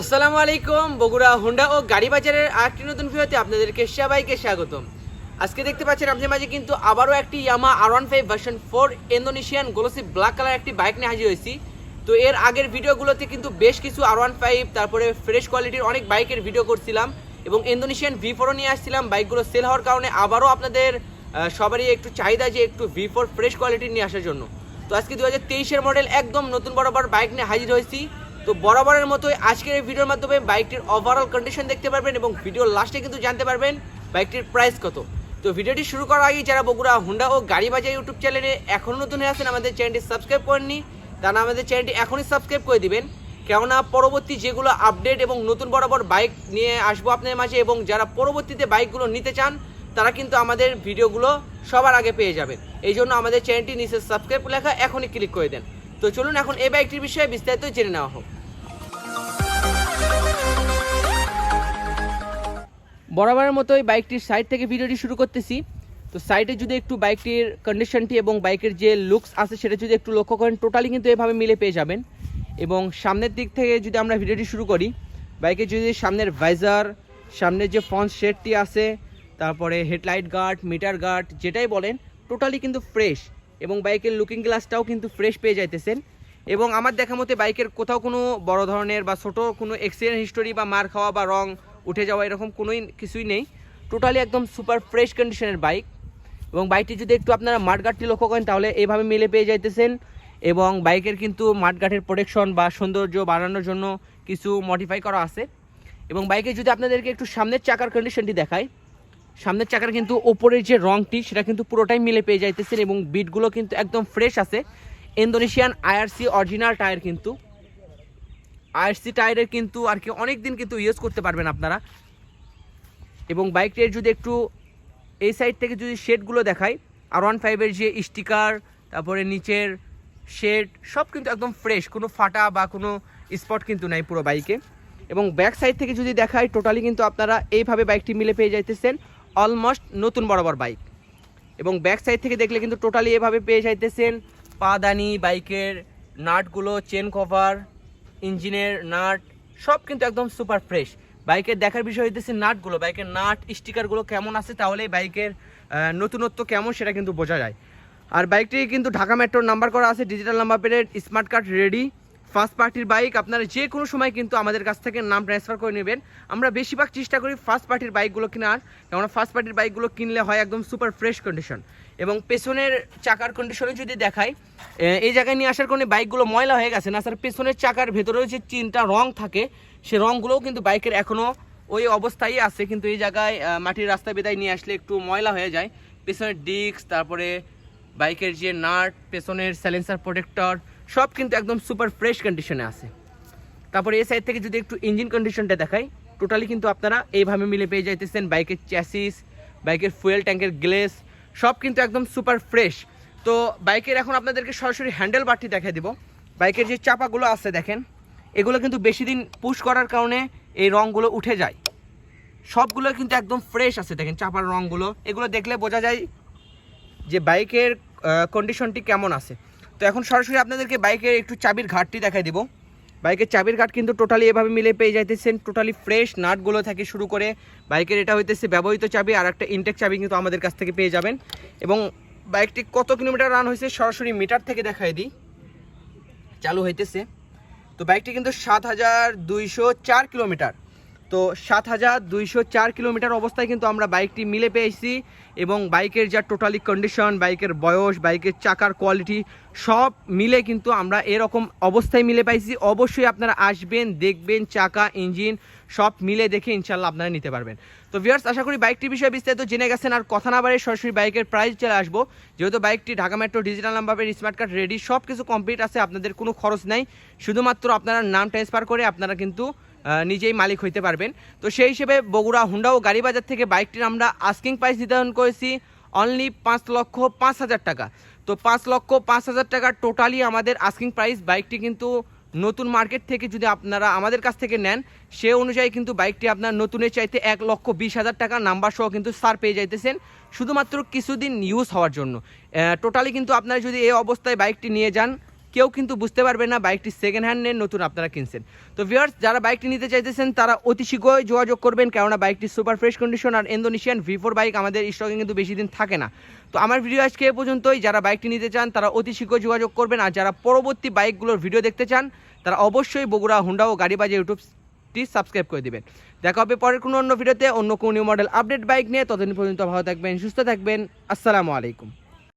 আসসালামু আলাইকুম, বগুড়া, হোন্ডা ও গাড়ি বাজারের আরেকটি নতুন ভিডিওতে আপনাদেরকে সবাইকে স্বাগতম। আজকে দেখতে পাচ্ছেন আপনাদের মাঝে কিন্তু আবারও একটি Yamaha R one five version four Indonesian glossy black colour একটি বাইক নিয়ে হাজির হয়েছি। তো এর আগের ভিডিওগুলোতে কিন্তু বেশ কিছু আর ওয়ান ফাইভ তারপরে ফ্রেশ কোয়ালিটির অনেক বাইকের ভিডিও করছিলাম এবং ইন্দোনেশিয়ান ভি ফোরও নিয়ে আসছিলাম। বাইকগুলো সেল হওয়ার কারণে আবারও আপনাদের সবারই একটু চাহিদা যে একটু ভি ফোর ফ্রেশ কোয়ালিটির নিয়ে আসার জন্য। তো আজকে দু হাজার তেইশের মডেল একদম নতুন বরাবর বাইক নিয়ে হাজির হয়েছি। তো বরাবরের মতোই আজকের এই ভিডিওর মাধ্যমে বাইকটির ওভারঅল কন্ডিশন দেখতে পারবেন এবং ভিডিওর লাস্টে কিন্তু জানতে পারবেন বাইকটির প্রাইস কত। তো ভিডিওটি শুরু করার আগে যারা বগুড়া, হুন্ডা ও গাড়ি বাজার ইউটিউব চ্যানেলে এখনও নতুন হয়ে আছেন, আমাদের চ্যানেলটি সাবস্ক্রাইব করেননি তারা আমাদের চ্যানেলটি এখনই সাবস্ক্রাইব করে দিবেন। কেননা পরবর্তী যেগুলো আপডেট এবং নতুন বরাবর বাইক নিয়ে আসব আপনাদের মাঝে এবং যারা পরবর্তীতে বাইকগুলো নিতে চান, তারা কিন্তু আমাদের ভিডিওগুলো সবার আগে পেয়ে যাবেন। এই জন্য আমাদের চ্যানেলটি নিচে সাবস্ক্রাইব লেখা এখনই ক্লিক করে দেন। তো চলুন এখন এই বাইকটির বিষয়ে বিস্তারিত জেনে নেওয়া হোক। বরাবরের মতোই বাইকটির সাইড থেকে ভিডিওটি শুরু করতেছি। তো সাইডে যদি একটু বাইকটির কন্ডিশনটি এবং বাইকের যে লুকস আছে সেটা যদি একটু লক্ষ্য করেন টোটালি কিন্তু এভাবে মিলে পেয়ে যাবেন। এবং সামনের দিক থেকে যদি আমরা ভিডিওটি শুরু করি, বাইকের যদি সামনের ভাইজার সামনের যে ফ্রন্ট শেডটি আছে, তারপরে হেডলাইট গার্ড মিটার গার্ড যেটাই বলেন টোটালি কিন্তু ফ্রেশ এবং বাইকের লুকিং গ্লাসটাও কিন্তু ফ্রেশ পেয়ে যাইতেছেন। এবং আমার দেখা মতে বাইকের কোথাও কোনো বড় ধরনের বা ছোট কোনো এক্সিডেন্ট হিস্টোরি বা মার খাওয়া বা রং উঠে যাওয়া এরকম কোনোই কিছুই নেই। টোটালি একদম সুপার ফ্রেশ কন্ডিশনের বাইক এবং বাইকটি যদি একটু আপনারা মাঠগাটটি লক্ষ্য করেন, তাহলে এইভাবে মিলে পেয়ে যাইতেছেন। এবং বাইকের কিন্তু মাঠগাটের প্রোটেকশন বা সৌন্দর্য বাড়ানোর জন্য কিছু মডিফাই করা আছে। এবং বাইকে যদি আপনাদেরকে একটু সামনের চাকার কন্ডিশনটি দেখায় সামনের চাকার কিন্তু ওপরের যে রংটি, সেটা কিন্তু পুরোটাই মিলে পেয়ে যাইতেছেন এবং বিটগুলো কিন্তু একদম ফ্রেশ আছে। ইন্দোনেশিয়ান আইআরসি অরিজিনাল টায়ার কিন্তু। আইআরসি টায়ারের কিন্তু আর কি অনেক দিন কিন্তু ইউজ করতে পারবেন আপনারা। এবং বাইকটির যদি একটু এই সাইড থেকে যদি শেডগুলো দেখাই আর ওয়ান ফাইভের যে স্টিকার তারপরে নিচের শেড সব কিন্তু একদম ফ্রেশ কোনো ফাটা বা কোনো স্পট কিন্তু নাই পুরো বাইকে এবং ব্যাক সাইড থেকে যদি দেখায় টোটালি কিন্তু আপনারা এইভাবে বাইকটি মিলে পেয়ে যাইতেছেন। অলমোস্ট নতুন বরাবর বাইক। এবং ব্যাক সাইড থেকে দেখলে কিন্তু টোটালি এভাবে পেয়ে যাইতেছেন। পাদানি বাইকের নাটগুলো চেন কভার ইঞ্জিনের নাট, সব কিন্তু একদম সুপার ফ্রেশ বাইকের দেখার বিষয় হইতেছে নাটগুলো, বাইকের নাট স্টিকারগুলো কেমন আছে, তাহলে বাইকের নতুনত্ব কেমন সেটা কিন্তু বোঝা যায়। আর বাইকটি কিন্তু ঢাকা মেট্রোর নাম্বার করা আছে digital number plate smart card ready first পার্টির বাইক আপনারা যে কোনো সময় কিন্তু আমাদের কাছ থেকে নাম ট্রান্সফার করে নেবেন। আমরা বেশিরভাগ চেষ্টা করি ফার্স্ট পার্টির বাইকগুলো কেনার। কেননা ফার্স্ট পার্টির বাইকগুলো কিনলে হয় একদম সুপার ফ্রেশ কন্ডিশন এবং পেছনের চাকার কন্ডিশনে যদি দেখাই এই জায়গায় নিয়ে আসার কারণে বাইকগুলো ময়লা হয়ে গেছে না, স্যার? পেছনের চাকার ভেতরেও যে চিনটা রং থাকে, সে রংগুলোও কিন্তু বাইকের এখনও ওই অবস্থায় আছে। কিন্তু এই জায়গায় মাটির রাস্তা বেদায় নিয়ে আসলে একটু ময়লা হয়ে যায়। পেছনের ডিস্ক তারপরে বাইকের যে নাট, পেছনের স্যালেন্সার প্রোটেক্টর সব কিন্তু একদম সুপার ফ্রেশ কন্ডিশনে আছে। তারপরে এই সাইড থেকে যদি একটু ইঞ্জিন কন্ডিশনটা দেখাই টোটালি কিন্তু আপনারা এইভাবে মিলে পেয়ে যাইতেছেন বাইকের চ্যাসিস বাইকের ফুয়েল ট্যাঙ্কের গ্লেস সব কিন্তু একদম সুপার ফ্রেশ। তো বাইকের এখন আপনাদেরকে সরাসরি হ্যান্ডেল বারটি দেখাই দিব। বাইকের যে চাপাগুলো আছে দেখেন, এগুলো কিন্তু বেশি দিন পুশ করার কারণে এই রঙগুলো উঠে যায়। সবগুলো কিন্তু একদম ফ্রেশ আছে, দেখেন চাপার রঙগুলো এগুলো দেখলে বোঝা যায় যে বাইকের কন্ডিশনটি কেমন আছে। তো এখন সরাসরি আপনাদেরকে বাইকের একটু চাবির ঘাটটি দেখাই দিব। বাইকের চাবির ঘাট কিন্তু টোটালি এভাবে মিলে পেয়ে যাইতেছেন। টোটালি ফ্রেশ নাটগুলো থেকে শুরু করে বাইকের এটা হইতেছে ব্যবহৃত চাবি আর একটা ইনটেক চাবি কিন্তু আমাদের কাছ থেকে পেয়ে যাবেন। এবং বাইকটি কত কিলোমিটার রান হয়েছে সরাসরি মিটার থেকে দেখাই দিই। চালু হইতেছে। তো বাইকটি কিন্তু সাত হাজার দুইশো চার কিলোমিটার। তো সাত হাজার দুইশো চার কিলোমিটার অবস্থায় কিন্তু আমরা বাইকটি মিলে পেয়েছি এবং বাইকের যা টোটালি কন্ডিশন বাইকের বয়স, বাইকের চাকার কোয়ালিটি সব মিলে কিন্তু আমরা এরকম অবস্থায় মিলে পাইছি। অবশ্যই আপনারা আসবেন, দেখবেন, চাকা ইঞ্জিন সব মিলে দেখে ইনশাল্লাহ আপনারা নিতে পারবেন। তো ভিউয়ার্স আশা করি বাইকটির বিষয়ে বিস্তারিত জেনে গেছেন। আর কথা না বাড়ে সরাসরি বাইকের প্রাইস চলে আসব। যেহেতু বাইকটি ঢাকা মেট্রো ডিজিটাল নাম্বারের স্মার্ট কার্ড রেডি সব কিছু কমপ্লিট আছে, আপনাদের কোনো খরচ নাই। শুধুমাত্র আপনারা নাম ট্রান্সফার করে আপনারা কিন্তু নিজেই মালিক হইতে পারবেন। তো সেই হিসেবে বগুড়া, হুন্ডা ও গাড়ি বাজার থেকে বাইকটির আমরা আস্কিং প্রাইস নির্ধারণ করেছি অনলি পাঁচ লক্ষ পাঁচ হাজার টাকা। তো পাঁচ লক্ষ পাঁচ হাজার টাকা টোটালি আমাদের আস্কিং প্রাইস বাইকটি কিন্তু নতুন মার্কেট থেকে যদি আপনারা আমাদের কাছ থেকে নেন, সে অনুযায়ী কিন্তু বাইকটি আপনার নতুনের চাইতে এক লক্ষ বিশ হাজার টাকা নাম্বার সহ কিন্তু সার পেয়ে যাইতেছেন, শুধুমাত্র কিছুদিন ইউজ হওয়ার জন্য। টোটালি কিন্তু আপনারা যদি এই অবস্থায় বাইকটি নিয়ে যান কেউ কিন্তু বুঝতে পারবে না বাইকটি সেকেন্ড হ্যান্ড নতুন আপনারা কিনছেন। তো ভিউয়ার্স যারা বাইকটি নিতে চাইতেছেন, তারা অতি শীঘ্রই যোগাযোগ করবেন, কেননা বাইকটি সুপার ফ্রেশ কন্ডিশন আর ইন্দোনেশিয়ান ভি ফোর বাইক আমাদের স্টকে কিন্তু বেশি দিন থাকে না। তো আমার ভিডিও আজকে এ পর্যন্তই। যারা বাইকটি নিতে চান, তারা অতি শীঘ্রই যোগাযোগ করবেন। আর যারা পরবর্তী বাইকগুলোর ভিডিও দেখতে চান, তারা অবশ্যই বগুড়া, হুন্ডা ও গাড়ি বাজে ইউটিউবটি সাবস্ক্রাইব করে দিবেন। দেখা হবে পরের কোনো অন্য ভিডিওতে অন্য কোনো নিউ মডেল আপডেট বাইক নিয়ে। ততদিন পর্যন্ত ভালো থাকবেন, সুস্থ থাকবেন। আসসালামু আলাইকুম।